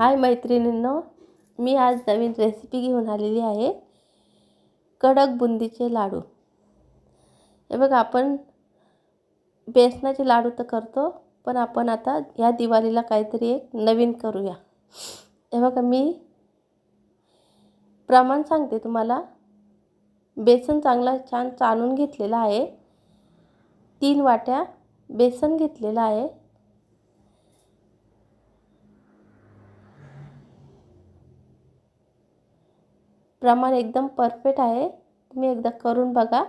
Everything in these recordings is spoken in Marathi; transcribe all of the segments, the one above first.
हाय मैत्रिणींनो मी आज नवीन रेसिपी घेऊन आलेली आहे. कडक बुंदीचे लाडू. हे बघा आपण बेसनाचे लाडू तर करतो पण आपण आता ह्या दिवाळीला काहीतरी एक नवीन करूया. हे बघा मी प्रमाण सांगते तुम्हाला. बेसन चांगला छान चालून घेतलेला आहे. तीन वाट्या बेसन घेतलेलं आहे. प्रमाण एकदम परफेक्ट आहे. तुम्ही एकदा करून बघा.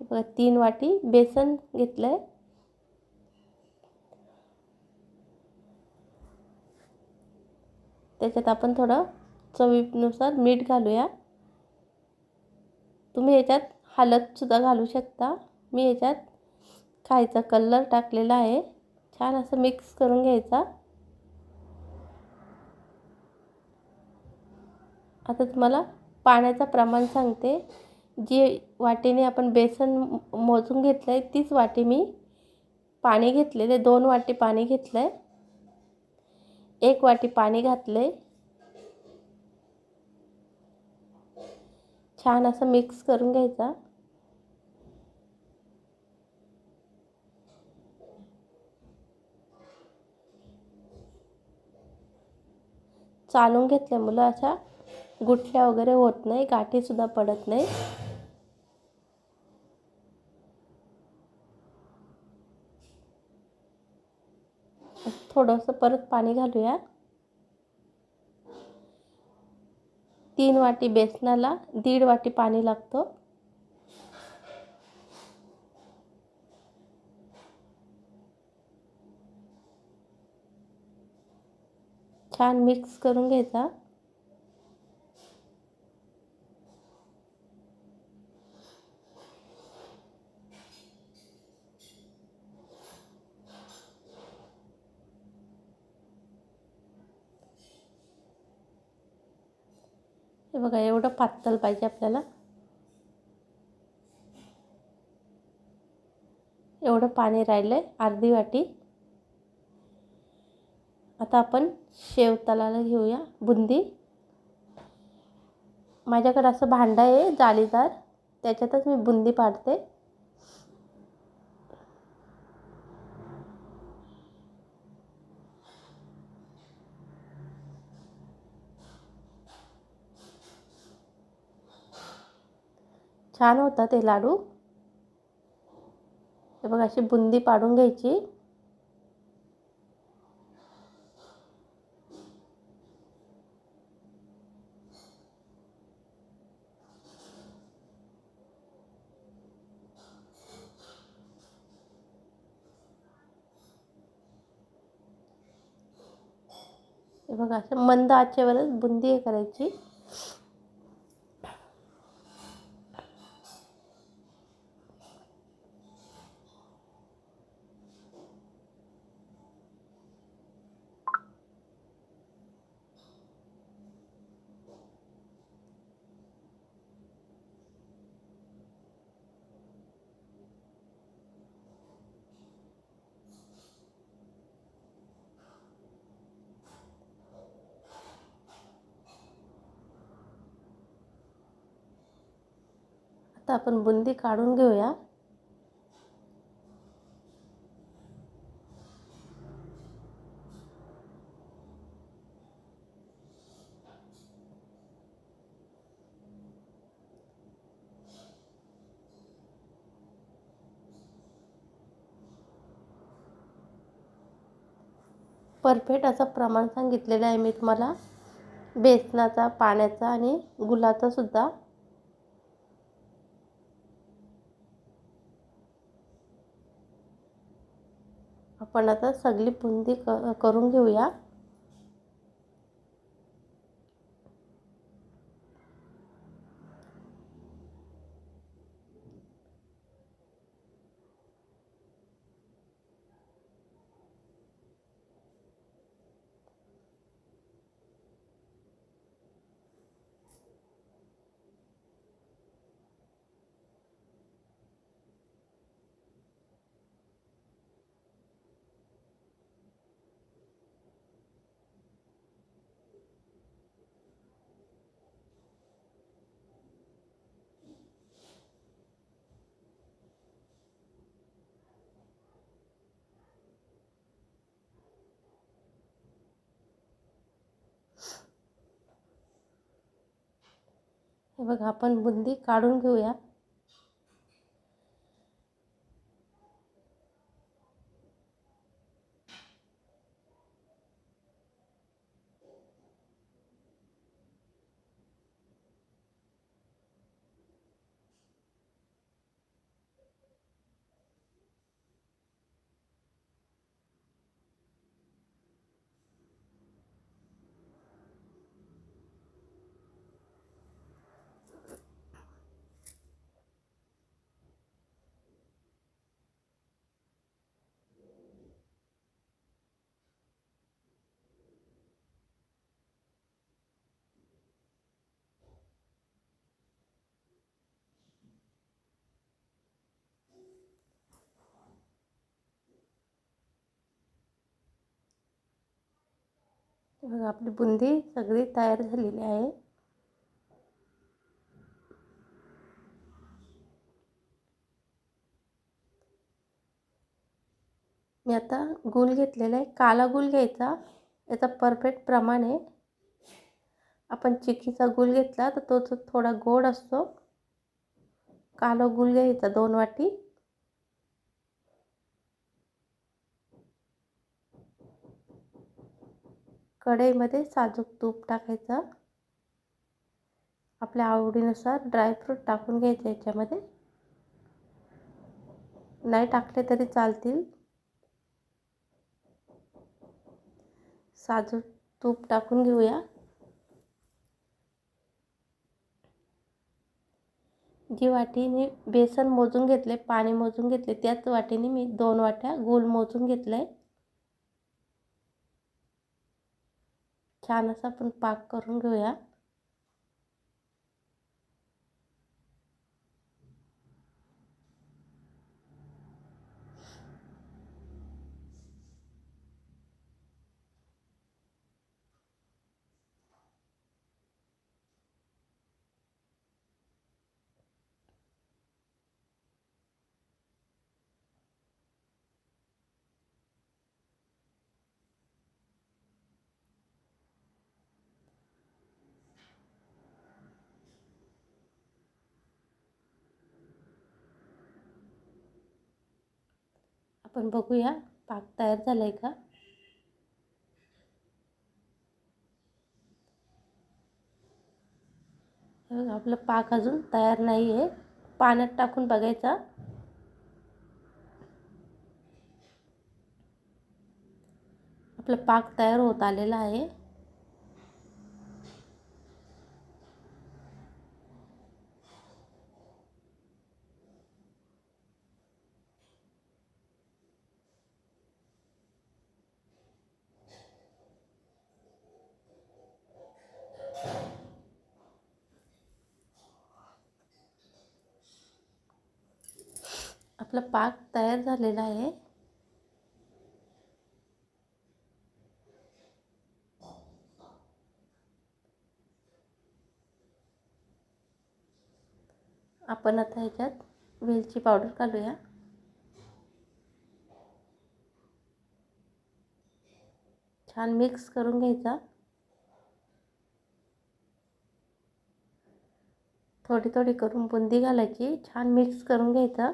बघा तीन वाटी बेसन घेतलं आहे त्याच्यात आपण थोडं चवीनुसार मीठ घालूया. तुम्ही याच्यात हलदसुद्धा घालू शकता. मी याच्यात खायचा कलर टाकलेला आहे. छान असं मिक्स करून घ्यायचा. आता तुम्हाला पाण्याचं प्रमाण सांगते. जी वाटीने आपण बेसन मोजून घेतलं आहे तीच वाटी मी पाणी घेतलेले दोन वाटी पाणी घेतलं आहे एक वाटी पाणी घातलं आहे छान असं मिक्स करून घ्यायचा. चालून घेतल्यामुळं अशा. गुठल्या वगैरे होत नाही गाठीसुद्धा पडत नाही. थोडंसं परत पाणी घालूया. तीन वाटी बेसनाला दीड वाटी पाणी लागतं. छान मिक्स करून घ्यायचा. हे बघा एवढं पातळ पाहिजे आपल्याला. एवढं पाणी राहिलं आहे अर्धी वाटी. आता आपण शेव तलाला घेऊया बुंदी. माझ्याकडे असं भांडं आहे जाळीदार. त्याच्यातच मी बुंदी पाडते. छान होता ते लाडू. हे बघा अशी बुंदी पाडून घ्यायची. हे बघा असं मंद आचेवरच बुंदी हे करायची. आता आपण बुंदी काढून घेऊया. परफेक्ट असं प्रमाण सांगितलेलं आहे मी तुम्हाला. बेसनाचा पाण्याचा आणि गुलाचा पण आपण आता सगळी बुंदी क करून घेऊया. हे बघा आपण बुंदी काढून घेऊया. बघा आपली बुंदी सगळी तयार झालेली आहे. मी आता गुल घेतलेला आहे. काला गुल घ्यायचा. याचा परफेक्ट प्रमाण आहे. आपण चिक्कीचा गुल घेतला तर तो थोडा गोड असतो. काला गुल घ्यायचा दोन वाटी. कढईमध्ये साजूक तूप टाकायचं. आपल्या आवडीनुसार ड्रायफ्रूट टाकून घ्यायचे याच्यामध्ये. नाही टाकले तरी चालतील. साजूक तूप टाकून घेऊया. जी वाटीने बेसन मोजून घेतले पाणी मोजून घेतले त्याच वाटीने मी दोन वाट्या गूळ मोजून घेतलं आहे छान असा आपण पाक करून घेऊया. आपण बघूया. पाक तयार झाला आहे का आपलं पाक अजून तयार नाही आहे पाण्यात टाकून बघायचा. आपलं पाक तयार होत आलेला आहे. आपला पाक तयार झालेला आहे. आपण आता ह्याच्यात वेलची पावडर घालूया. छान मिक्स करून घ्यायचा. थोडी थोडी करून बुंदी घालायची. छान मिक्स करून घ्यायचा.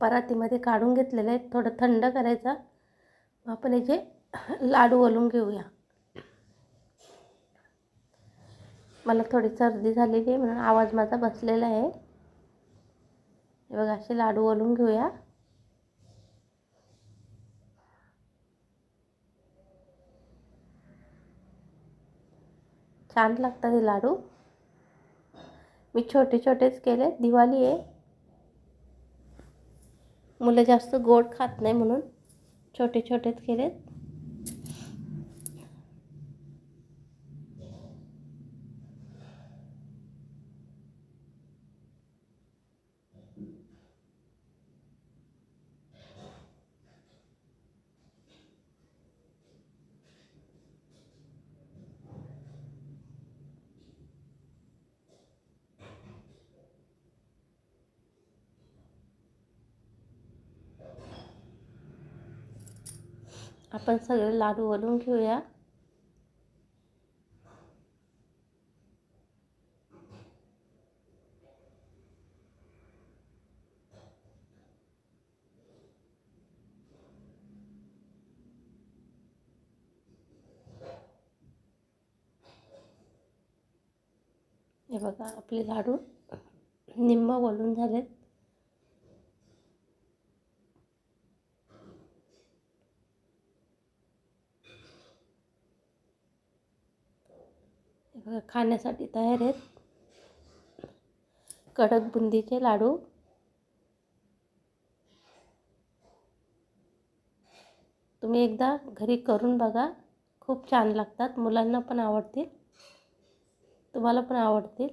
परातीमध्ये काढून घेतलेलं आहे. थोडं थंड करायचा. आपण याचे लाडू वलून घेऊया. मला थोडी सर्दी झालेली आहे म्हणून आवाज माझा बसलेला आहे. हे बघा असे लाडू वलून घेऊया. छान लागतात हे लाडू. मी छोटे छोटेच केले दिवाळी आहे. मुलं जास्त गोड खात नाही म्हणून छोटे छोटेच केलेत. आपण सगळे लाडू वळून घेऊया. हे बघा आपले लाडू निम्म वळून झालेत. बघा खाण्यासाठी तयार आहेत. कडक बुंदीचे लाडू. तुम्ही एकदा घरी करून बघा. खूप छान लागतात. मुलांना पण आवडतील. तुम्हाला पण आवडतील.